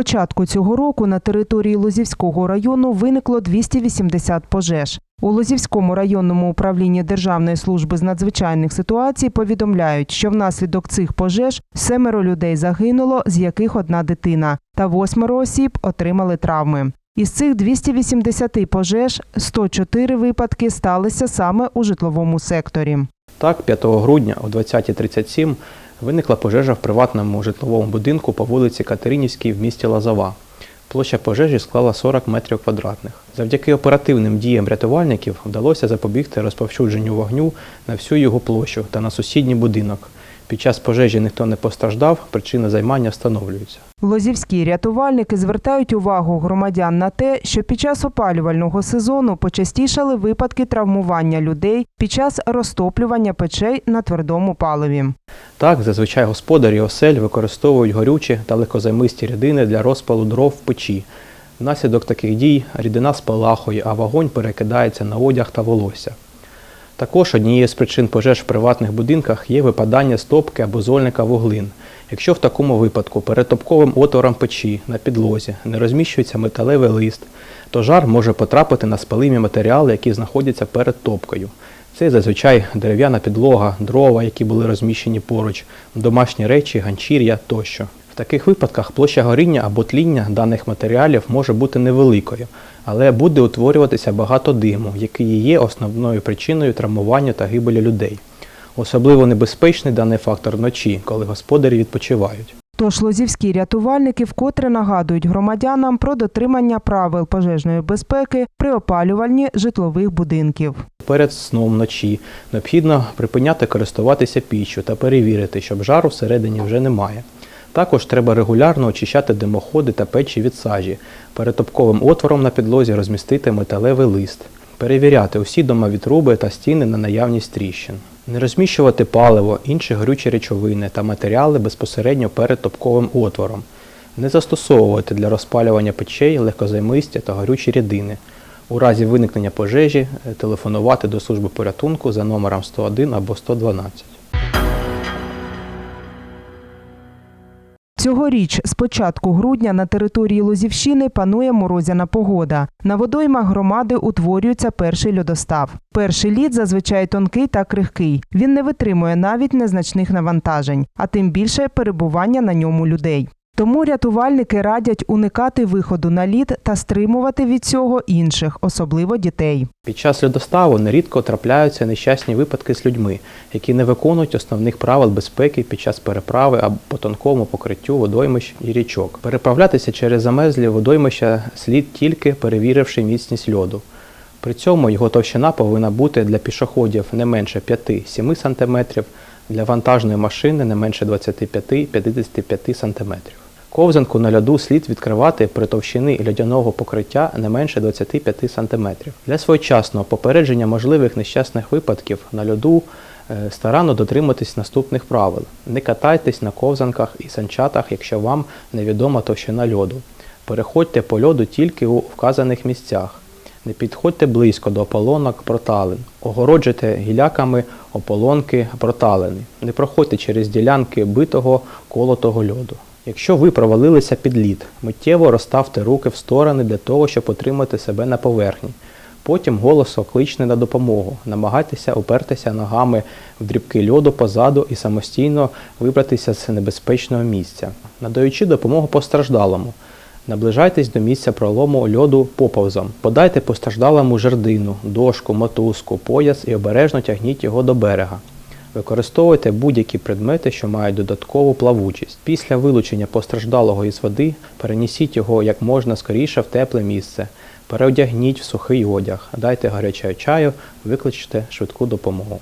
Початку цього року на території Лозівського району виникло 280 пожеж. У Лозівському районному управлінні Державної служби з надзвичайних ситуацій повідомляють, що внаслідок цих пожеж семеро людей загинуло, з яких одна дитина, та восьмеро осіб отримали травми. Із цих 280 пожеж 104 випадки сталися саме у житловому секторі. Так, 5 грудня о 20.37 виникла пожежа в приватному житловому будинку по вулиці Катеринівській в місті Лазова. Площа пожежі склала 40 метрів квадратних. Завдяки оперативним діям рятувальників вдалося запобігти розповсюдженню вогню на всю його площу та на сусідній будинок. Під час пожежі ніхто не постраждав, причини займання встановлюються. Лозівські рятувальники звертають увагу громадян на те, що під час опалювального сезону почастішали випадки травмування людей під час розтоплювання печей на твердому паливі. Так, зазвичай господарі осель використовують горючі та легкозаймисті рідини для розпалу дров в печі. Внаслідок таких дій рідина спалахує, а вогонь перекидається на одяг та волосся. Також однією з причин пожеж в приватних будинках є випадання стопки або зольника вуглин. Якщо в такому випадку перед топковим отвором печі на підлозі не розміщується металевий лист, то жар може потрапити на спалимі матеріали, які знаходяться перед топкою. Це зазвичай дерев'яна підлога, дрова, які були розміщені поруч, домашні речі, ганчір'я тощо. В таких випадках площа горіння або тління даних матеріалів може бути невеликою, але буде утворюватися багато диму, який і є основною причиною травмування та гибелі людей. Особливо небезпечний даний фактор вночі, коли господарі відпочивають. Тож лозівські рятувальники вкотре нагадують громадянам про дотримання правил пожежної безпеки при опалюванні житлових будинків. Перед сном вночі необхідно припиняти користуватися піччю та перевірити, щоб жару всередині вже немає. Також треба регулярно очищати димоходи та печі від сажі. Перед топковим отвором на підлозі розмістити металевий лист. Перевіряти усі домові труби та стіни на наявність тріщин. Не розміщувати паливо, інші горючі речовини та матеріали безпосередньо перед топковим отвором. Не застосовувати для розпалювання печей легкозаймисті та горючі рідини. У разі виникнення пожежі е, телефонувати до служби порятунку за номером 101 або 112. Цьогоріч з початку грудня на території Лозівщини панує морозяна погода. На водоймах громади утворюється перший льодостав. Перший лід зазвичай тонкий та крихкий. Він не витримує навіть незначних навантажень, а тим більше перебування на ньому людей. Тому рятувальники радять уникати виходу на лід та стримувати від цього інших, особливо дітей. Під час льодоставу нерідко трапляються нещасні випадки з людьми, які не виконують основних правил безпеки під час переправи або по тонкому покриттю водоймищ і річок. Переправлятися через замерзлі водоймища слід тільки перевіривши міцність льоду. При цьому його товщина повинна бути для пішоходів не менше 5-7 см, для вантажної машини не менше 25-55 см. Ковзанку на льоду слід відкривати при товщини льодяного покриття не менше 25 см. Для своєчасного попередження можливих нещасних випадків на льоду е, старанно дотриматись наступних правил. Не катайтесь на ковзанках і санчатах, якщо вам невідома товщина льоду. Переходьте по льоду тільки у вказаних місцях. Не підходьте близько до ополонок проталин. Огороджуйте гіляками ополонки проталини. Не проходьте через ділянки битого колотого льоду. Якщо ви провалилися під лід, миттєво розставте руки в сторони для того, щоб отримати себе на поверхні. Потім голосно кличте на допомогу. Намагайтеся опертися ногами в дрібки льоду позаду і самостійно вибратися з небезпечного місця, надаючи допомогу постраждалому. Наближайтесь до місця пролому льоду поповзом. Подайте постраждалому жердину, дошку, мотузку, пояс і обережно тягніть його до берега. Використовуйте будь-які предмети, що мають додаткову плавучість. Після вилучення постраждалого із води перенесіть його як можна скоріше в тепле місце. Переодягніть в сухий одяг, дайте гарячого чаю, викличте швидку допомогу.